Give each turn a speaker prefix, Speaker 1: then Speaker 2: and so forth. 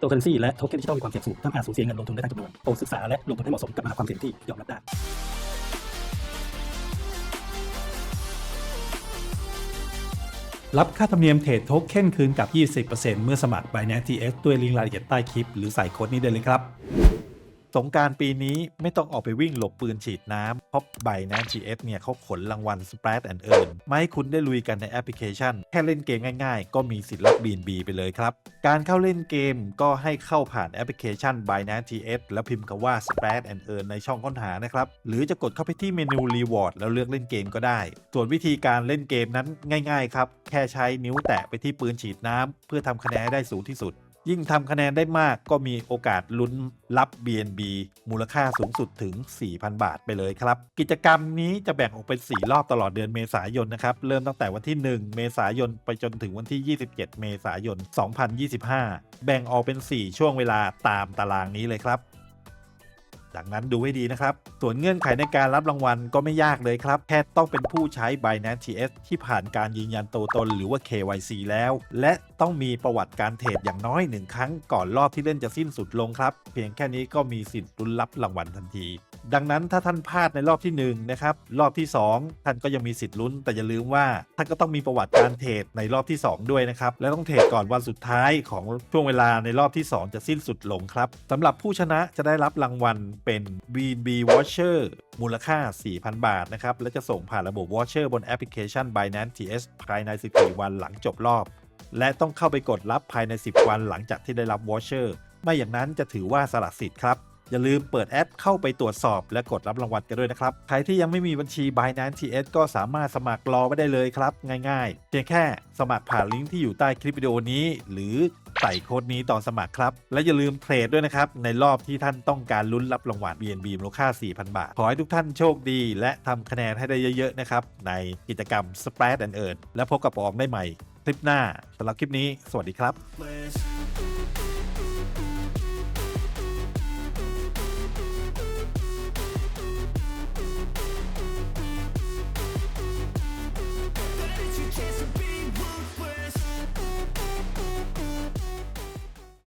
Speaker 1: ตัวเคอเรนซีและโทเค็นดิจิทัลมีความเสี่ยงสูงทำให้อาจสูญเสียเงินลงทุนได้ทั้งจำนวนโปรดศึกษาและลงทุนให้เหมาะสมกับระดับความเสี่ยงที่ยอมรับได้
Speaker 2: รับค่าธรรมเนียมเทรดโทเค็นคืนกับ 20%เมื่อสมัคร Binance TX ด้วยลิงก์รายละเอียดใต้คลิป หรือใส่โค้ดนี้ได้เลยครับ สงการปีนี้ไม่ต้องออกไปวิ่งหลบปืนฉีดน้ำเพราะ Binance TX เนี่ยเขาขนรางวัล Splash and Earn มาให้คุณได้ลุยกันในแอปพลิเคชัน แค่เล่นเกมง่ายๆ ก็มีสิทธิ์รับ BNB ไปเลยครับ การเข้าเล่นเกมก็ให้เข้าผ่านแอปพลิเคชัน Binance TX แล้วพิมพ์คำว่า Splash and Earn ในช่องค้นหานะครับ หรือจะกดเข้าไปที่เมนู Reward แล้วเลือกเล่นเกมก็ได้ ส่วนวิธีการเล่นเกมนั้นง่าย ๆ ครับ แค่ใช้นิ้วแตะไปที่ปืนฉีดน้ำเพื่อทำคะแนนให้ได้สูงที่สุด ยิ่งทำคะแนนได้มากก็มีโอกาสลุ้นรับ BNB มูลค่าสูงสุดถึง 4,000 บาทไปเลยครับ กิจกรรมนี้จะแบ่งออกเป็น 4 รอบตลอดเดือนเมษายนนะครับ เริ่มตั้งแต่วันที่ 1 เมษายนไปจนถึงวันที่ 27 เมษายน 2025 แบ่งออกเป็น 4 ช่วงเวลาตามตารางนี้เลยครับ ดังนั้นดูให้ดีนะครับ ส่วนเงื่อนไขในการรับรางวัลก็ไม่ยากเลยครับ แค่ต้องเป็นผู้ใช้ Binance TS ที่ผ่านการยืนยันตัวตนหรือว่า KYC แล้ว และต้องมีประวัติการเทรดอย่างน้อยหนึ่งครั้งก่อนรอบที่เล่นจะสิ้นสุดลงครับ เพียงแค่นี้ก็มีสิทธิ์ลุ้นรับรางวัลทันที ดังนั้นถ้าท่านพลาดในรอบที่1นะครับรอบที่ 2 ท่านก็ยังมีสิทธิ์ลุ้น แต่อย่าลืมว่าท่านก็ต้องมีประวัติการเทรดในรอบที่ 2 ด้วยนะครับและต้องเทรดก่อนวันสุดท้ายของช่วงเวลาในรอบที่ 2 จะสิ้นสุดลงครับสำหรับผู้ชนะจะได้รับรางวัลเป็น BNB Watcher มูลค่า 4,000 บาทนะครับและจะส่งผ่านระบบ Watcher บนแอปพลิเคชัน Binance TS ภายใน 14 วันหลังจบรอบ และต้องเข้าไปกดรับภายใน 10 วันหลังจากที่ได้รับ Watcher ไม่อย่างนั้นจะถือว่าสละสิทธิ์ครับ อย่าลืมเปิดแอปเข้าไปตรวจสอบและกดรับรางวัลกันด้วยนะครับ ใครที่ยังไม่มีบัญชี Binance TS ก็สามารถสมัครรอไว้ได้เลยครับ ง่ายๆ เพียงแค่สมัครผ่านลิงก์ที่อยู่ใต้คลิปวิดีโอนี้ หรือใส่โค้ดนี้ตอนสมัครครับ และอย่าลืมเทรดด้วยนะครับ ในรอบที่ท่านต้องการลุ้นรับรางวัล BNB มูลค่า 4,000 บาท ขอให้ทุกท่านโชคดี และทำคะแนนให้ได้เยอะๆนะครับในกิจกรรม Splash and Earn และพบกับอองได้ใหม่คลิปหน้าสำหรับคลิปนี้ สวัสดีครับ
Speaker 3: Pues